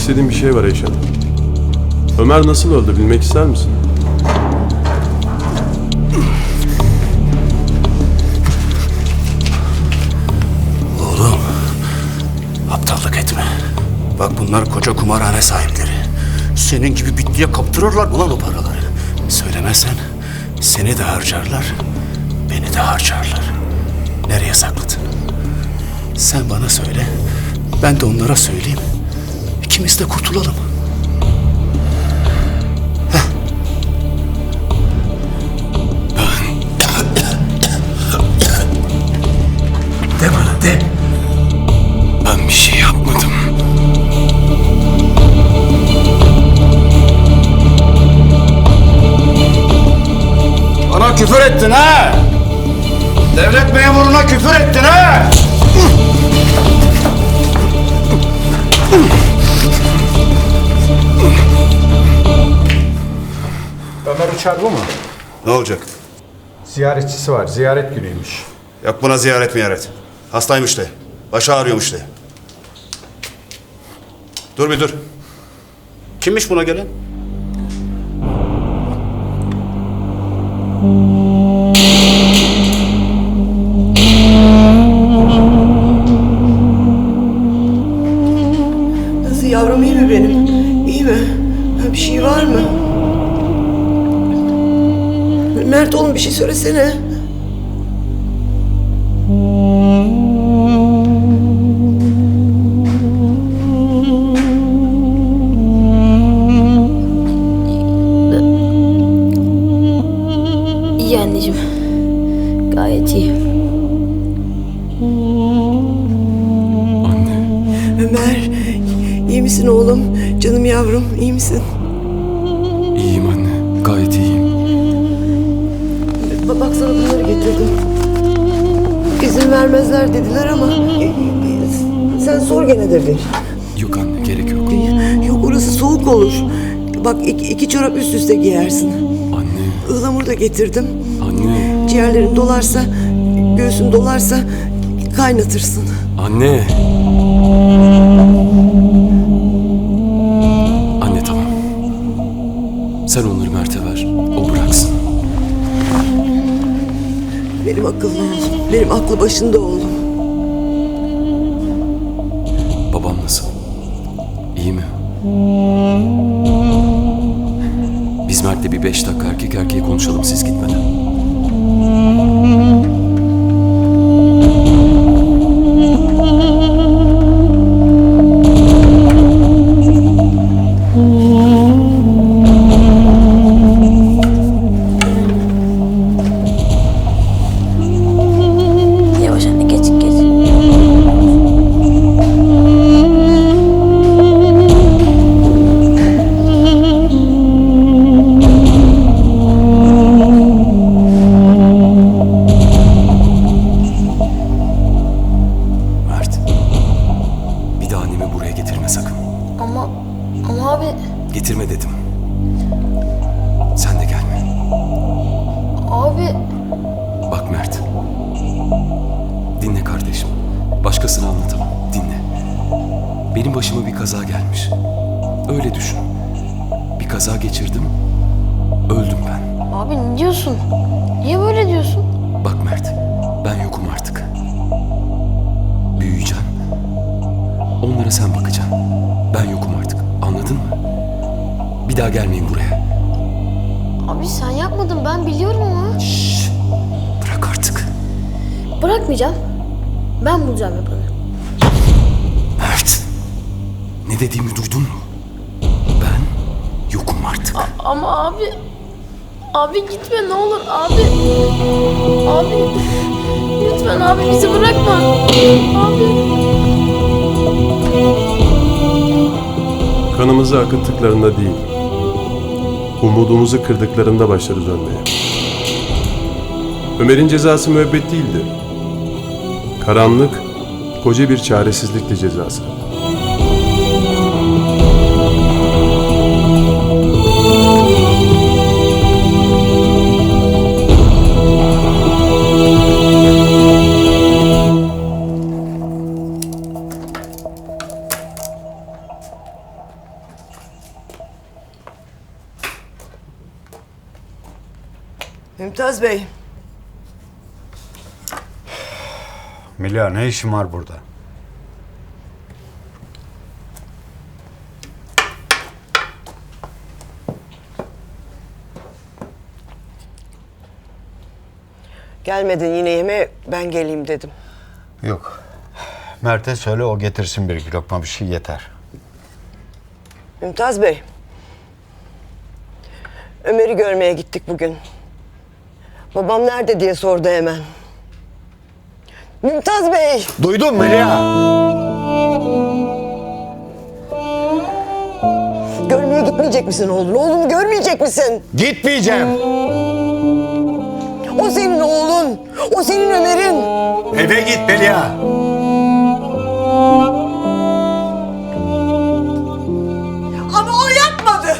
istediğim bir şey var Eyşan. Ömer nasıl öldü bilmek ister misin? Oğlum, aptallık etme. Bak bunlar koca kumarhane sahipleri. Senin gibi bitliye kaptırırlar mı o paraları? Söylemezsen seni de harcarlar, beni de harcarlar. Nereye sakladın? Sen bana söyle, ben de onlara söyleyeyim. İkimiz de kurtulalım. De bana de. Ben bir şey yapmadım. Bana küfür ettin ha! Devlet memuruna küfür ettin ha! Ömer Uçar bu mu? Ne olacak? Ziyaretçisi var. Ziyaret günüymüş. Yap buna ziyaret miyaret. Hastaymış de. Başı ağrıyormuş de. Dur bir dur. Kimmiş buna gelen? Oğlum bir şey söylesene. İyi anneciğim. Gayet iyi. Ömer iyi misin oğlum? Canım yavrum iyi misin? İzin vermezler dediler ama sen sor gene de bir. Yok anne gerek yok. Yok orası soğuk olur. Bak iki, iki çorap üst üste giyersin. Anne. Ihlamur da getirdim. Anne. Ciğerlerin dolarsa, göğsün dolarsa kaynatırsın. Anne. Anne tamam. Sen onları Mert'e ver. Benim akıllı oğlum, benim aklı başında oğlum. Babam nasıl? İyi mi? Biz Mert'le bir beş dakika erkek erkeğe konuşalım siz gitmeden. Onlara sen bakacaksın. Ben yokum artık. Anladın mı? Bir daha gelmeyin buraya. Abi sen yapmadın ben biliyorum ama. Şşş. Bırak artık. Bırakmayacağım. Ben bulacağım yapanı. Mert. Ne dediğimi duydun mu? Ben yokum artık. Ama abi Abi gitme ne olur abi. Abi lütfen abi bizi bırakma. Abi. Kanımızı akıttıklarında değil, Umudumuzu kırdıklarında başlarız ölmeye. Ömer'in cezası müebbet değildi. Karanlık, koca bir çaresizlikti cezası. Mümtaz Bey, Melia ne işin var burada? gelmedin yine yemeğe ben geleyim dedim. Yok. Mert'e söyle o getirsin bir iki lokma bir şey yeter. Mümtaz Bey, Ömer'i görmeye gittik bugün. Babam nerede diye sordu hemen. Mümtaz Bey, Duydun Melia? görmeye gitmeyecek misin oğlunu? Oğlunu görmeyecek misin? Gitmeyeceğim. O senin oğlun, o senin Ömer'in. Eve git Melia. Ama o yapmadı.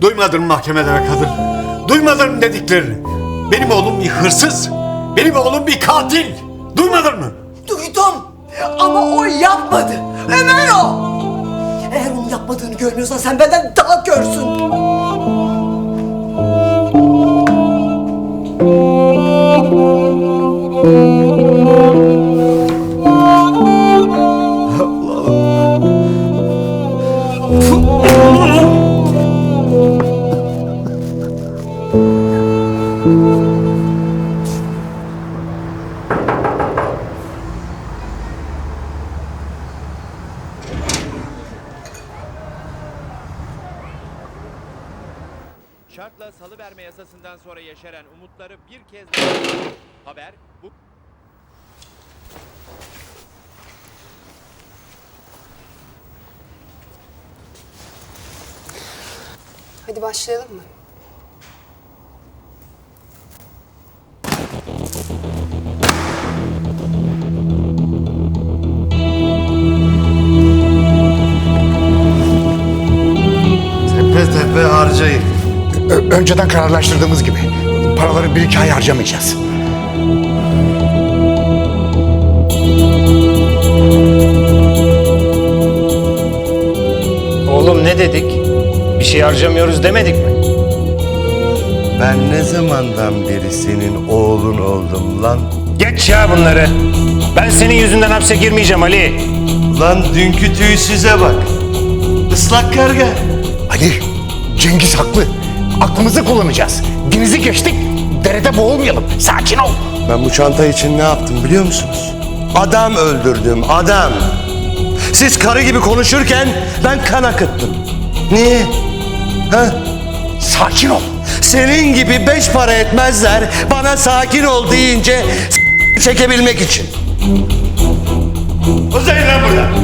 Duymadın mı mahkemelere kadın? Duymadın mı dediklerini? Benim oğlum bir hırsız. Benim oğlum bir katil. Duymadın mı? Duydum ama o yapmadı. Ömer o. Eğer onun yapmadığını görmüyorsan sen benden daha görsün. Yasasından sonra yeşeren umutları bir kez haber bu Hadi başlayalım mı? Önceden kararlaştırdığımız gibi. Paraları bir iki ay harcamayacağız. Oğlum ne dedik? Bir şey harcamıyoruz demedik mi? Ben ne zamandan beri senin oğlun oldum lan? Geç ya bunları. Ben senin yüzünden hapse girmeyeceğim Ali. Lan dünkü tüysüze bak. Islak karga. Ali, Cengiz haklı. Aklımızı kullanacağız. Denizi geçtik, derede boğulmayalım. Sakin ol. Ben bu çanta için ne yaptım biliyor musunuz? Adam öldürdüm, adam. Siz karı gibi konuşurken ben kan akıttım. Niye? Ha? Sakin ol. Senin gibi beş para etmezler bana sakin ol deyince çekebilmek için. Uzayın lan buradan.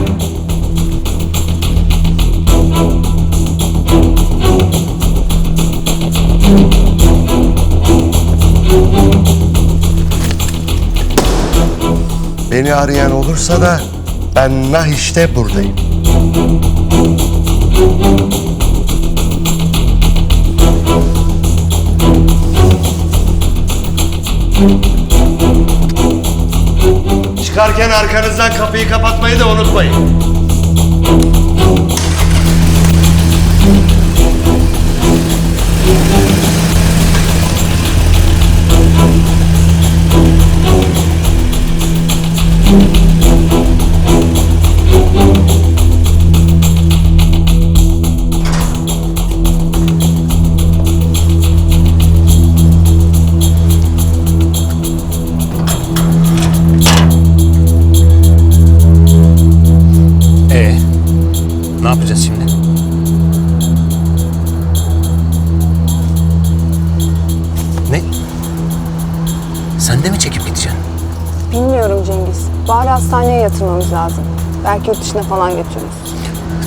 Beni arayan olursa da ben nah işte buradayım. Çıkarken arkanızdan kapıyı kapatmayı da unutmayın. Sen de mi çekip gideceksin? Bilmiyorum Cengiz. Bari hastaneye yatırmamız lazım. Belki yurt dışına falan götürürüz.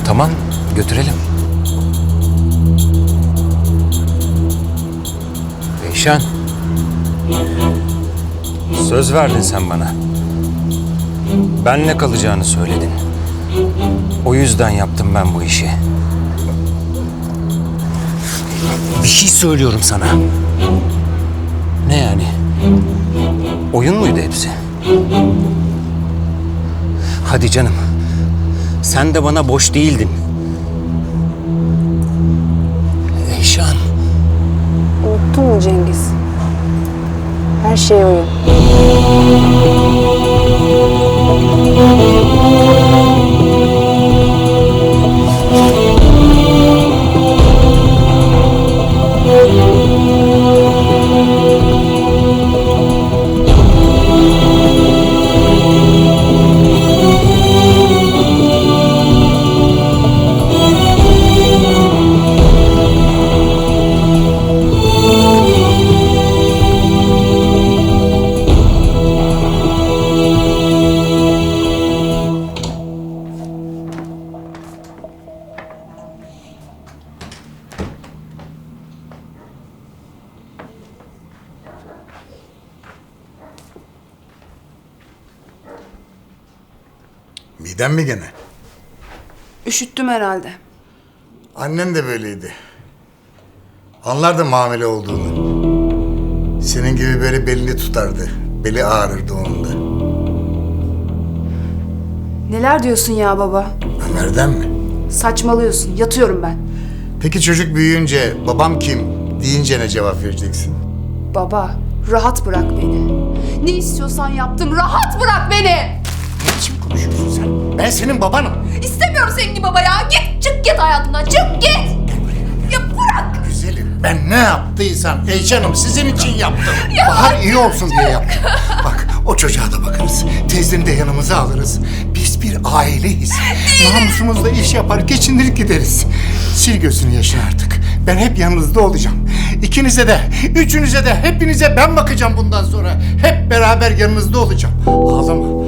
Tamam, götürelim. Eyşan. Söz verdin sen bana. Benle kalacağını söyledin. O yüzden yaptım ben bu işi. Bir şey söylüyorum sana. Ne yani? Oyun muydu hepsi? Hadi canım. Sen de bana boş değildin. Eyşan. Unuttun mu Cengiz? Her şey oyun. Miden mi gene? Üşüttüm herhalde. Annen de böyleydi. Anlardı hamile olduğunu. Senin gibi böyle belini tutardı. Beli ağrırdı onun da. Neler diyorsun ya baba? Ömer'den mi? Saçmalıyorsun. Yatıyorum ben. Peki çocuk büyüyünce babam kim deyince ne cevap vereceksin? Baba, rahat bırak beni. Ne istiyorsan yaptım. Rahat bırak beni. Ne biçim konuşuyorsun sen? Ben senin babanım. İstemiyorum senin gibi baba ya. Git, çık git hayatımdan. Çık git. Ya bırak. Güzelim ben ne yaptıysam Eyşan'ım sizin için yaptım. Bahar iyi olsun diye yaptım. Bak o çocuğa da bakarız. Teyzeni de yanımıza alırız. Biz bir aileyiz. Namusumuzla iş yapar geçinir gideriz. Sil gözünü yaşın artık. Ben hep yanınızda olacağım. İkinize de, üçünüze de, hepinize ben bakacağım bundan sonra. Hep beraber yanınızda olacağım. Ağlama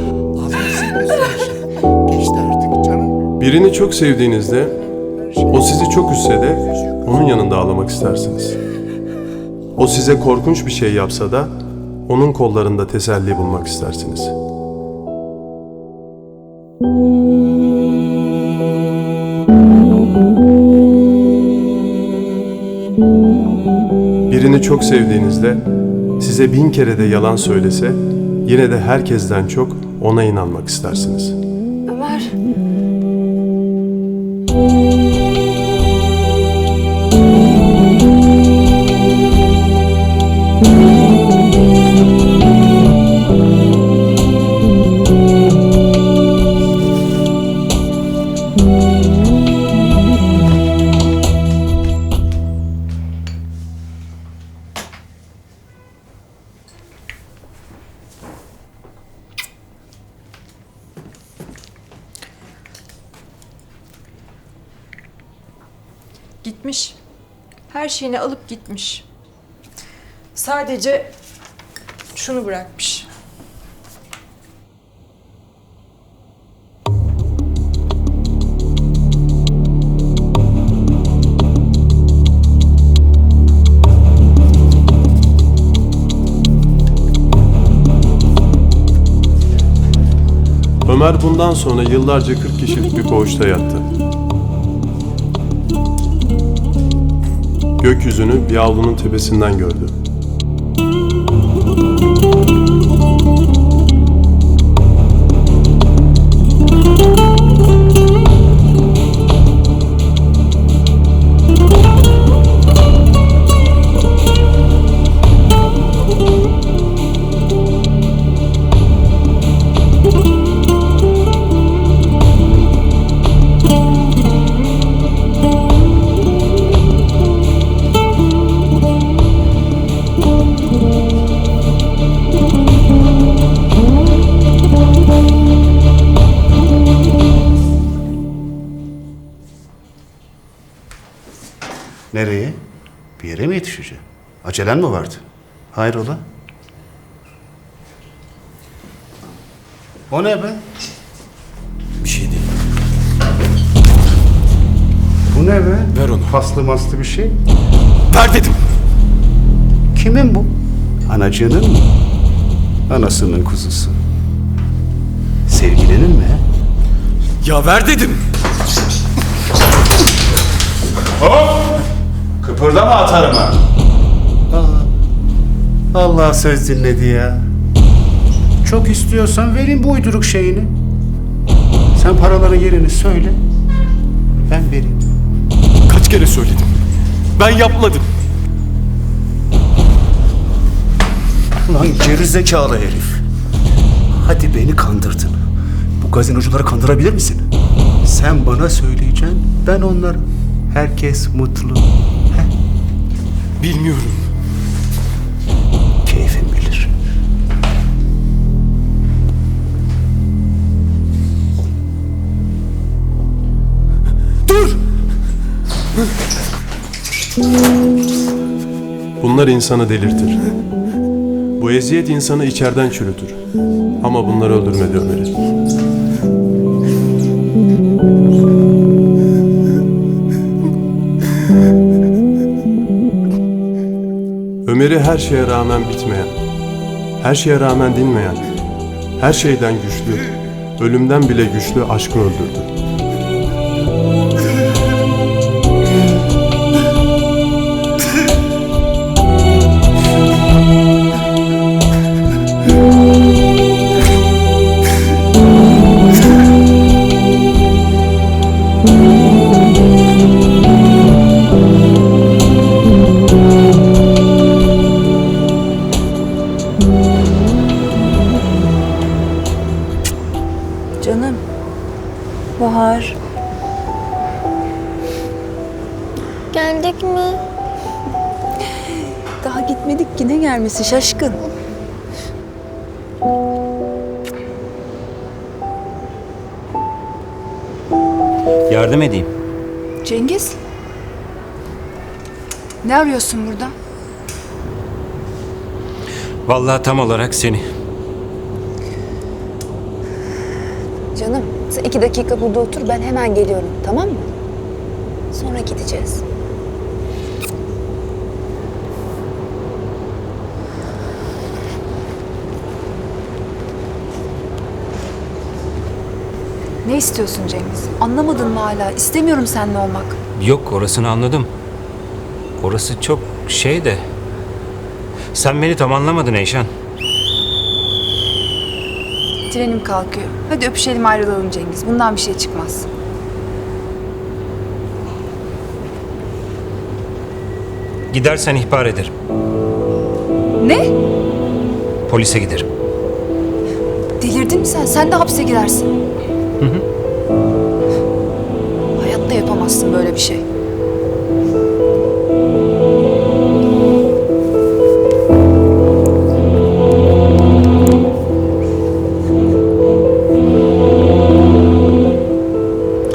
Birini çok sevdiğinizde, o sizi çok üzse de onun yanında ağlamak istersiniz. O size korkunç bir şey yapsa da onun kollarında teselli bulmak istersiniz. Birini çok sevdiğinizde size bin kere de yalan söylese yine de herkesten çok ona inanmak istersiniz. Ömer. Gitmiş. Şeyini alıp gitmiş. Sadece şunu bırakmış. Ömer bundan sonra yıllarca 40 kişilik bir koğuşta yattı. Gökyüzünü bir avlunun tepesinden gördü. Acelen mi vardı? Hayrola? O ne be? Bir şey değil. Bu ne be? Ver onu. Paslı maslı bir şey. Ver dedim. Kimin bu? Anacının mı? Anasının kuzusu. Sevgilinin mi? he? Ya ver dedim. Kıpırdama atarım ha. Allah söz dinledi ya. Çok istiyorsan vereyim bu uyduruk şeyini. Sen paraların yerini söyle. Ben vereyim. Kaç kere söyledim. Ben yapmadım. Lan gerizekalı herif. Hadi beni kandırdın. Bu gazinocuları kandırabilir misin? Sen bana söyleyeceksin, ben onlara. Herkes mutlu. Heh, Bilmiyorum. Keyfin bilir. Dur! Bunlar insanı delirtir. Bu eziyet insanı içeriden çürütür. Ama bunlar öldürmedi Ömer'i. Ömer'i her şeye rağmen bitmeyen, her şeye rağmen dinmeyen, her şeyden güçlü, ölümden bile güçlü aşkı öldürdü. Gelmesi şaşkın. Yardım edeyim. Cengiz. Ne arıyorsun burada? Vallahi tam olarak seni. Canım sen iki dakika burada otur ben hemen geliyorum tamam mı? Sonra gideceğiz. Ne istiyorsun Cengiz? Anlamadın mı hala? İstemiyorum seninle olmak. Yok orasını anladım. Orası çok şey de. Sen beni tam anlamadın Eyşan. Trenim kalkıyor. Hadi öpüşelim ayrılalım Cengiz. Bundan bir şey çıkmaz. Gidersen ihbar ederim. Ne? Polise giderim. Delirdin mi sen? Sen de hapse girersin. Hı hı. Hayatta yapamazsın böyle bir şey.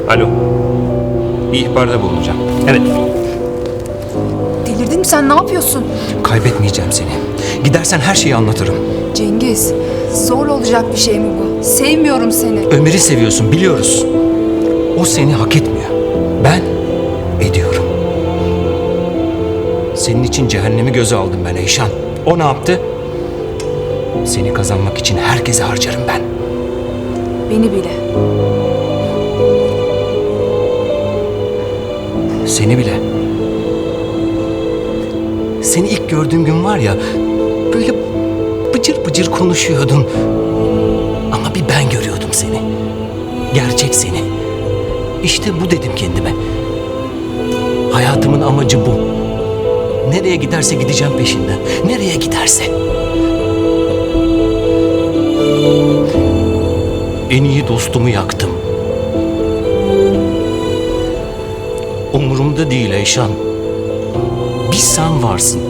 Alo. Bir ihbarda bulunacağım. Evet. Delirdin mi sen? Ne yapıyorsun? Kaybetmeyeceğim seni. Gidersen her şeyi anlatırım. Cengiz, zor olacak bir şey mi bu? Sevmiyorum seni. Ömer'i seviyorsun biliyoruz. O seni hak etmiyor. Ben ediyorum. Senin için cehennemi göze aldım ben Eyşan. O ne yaptı? Seni kazanmak için herkese harcarım ben. Beni bile. Seni bile. Seni ilk gördüğüm gün var ya böyle bıcır bıcır konuşuyordun. Seni. Gerçek seni. İşte bu dedim kendime. Hayatımın amacı bu. Nereye giderse gideceğim peşinden. Nereye giderse. En iyi dostumu yaktım. Umurumda değil Eyşan. Bir sen varsın.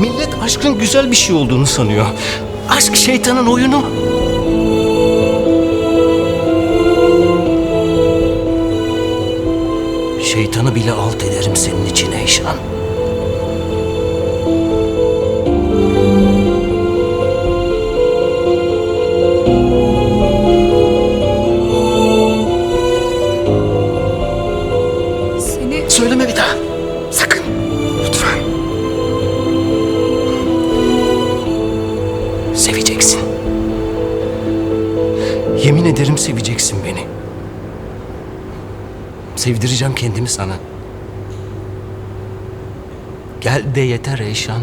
Millet aşkın güzel bir şey olduğunu sanıyor. Aşk şeytanın oyunu. Şeytanı bile alt ederim senin için Eyşan. Sevdireceğim kendimi sana. Gel de yeter Eyşan.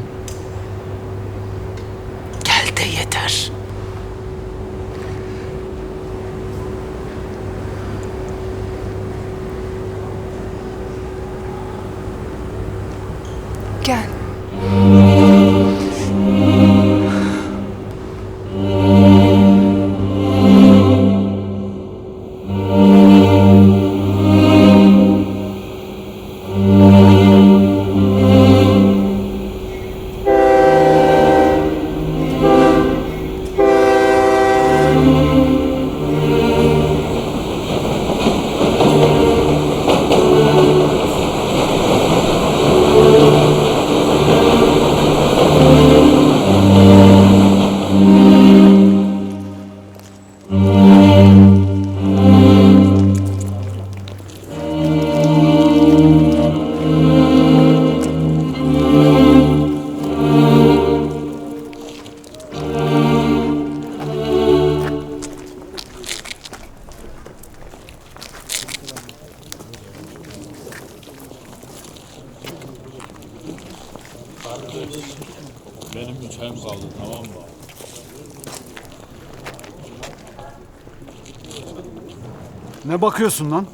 Ne bakıyorsun lan?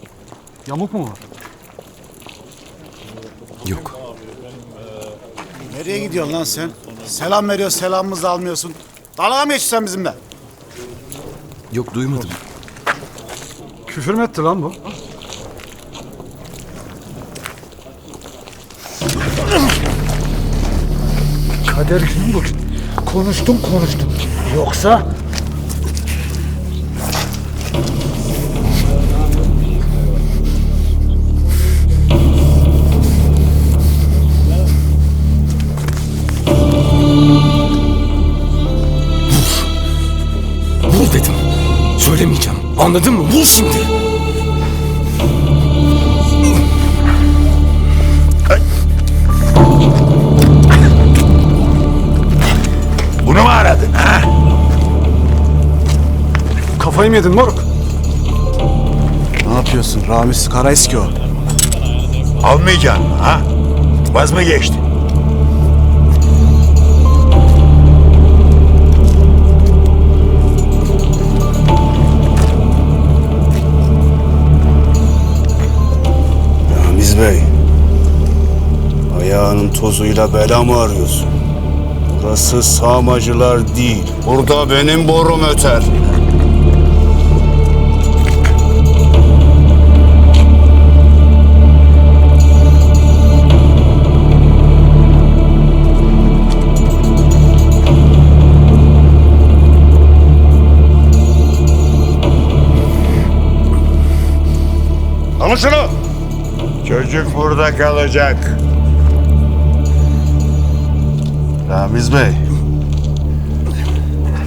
Yamuk mu var? Yok. Nereye gidiyorsun lan sen? Selam veriyoruz, selamımızı almıyorsun. Dalga mı geçiyorsun sen bizimle? Yok duymadım. Küfür mü etti lan bu? Kader günüm bugün. Konuştum konuştum. Yoksa... Anladın mı? Vur şimdi. Bunu mu aradın ha? Kafayı mı yedin moruk? Ne yapıyorsun? Ramiz Karaeski o. Almayacaksın mı ha? Vaz mı geçti? Tozuyla bela mı arıyorsun? Burası sağmacılar değil. Burada benim borum öter. Alın şunu. Çocuk burada kalacak. Ramiz Bey.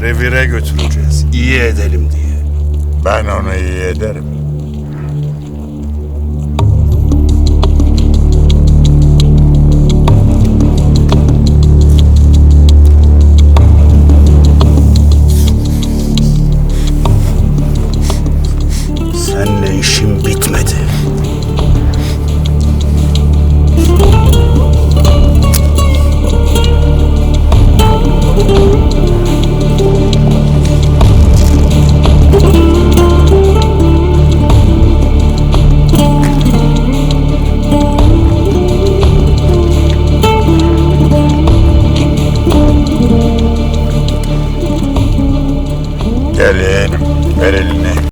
Revire götüreceğiz. İyi edelim diye. Ben onu iyi ederim.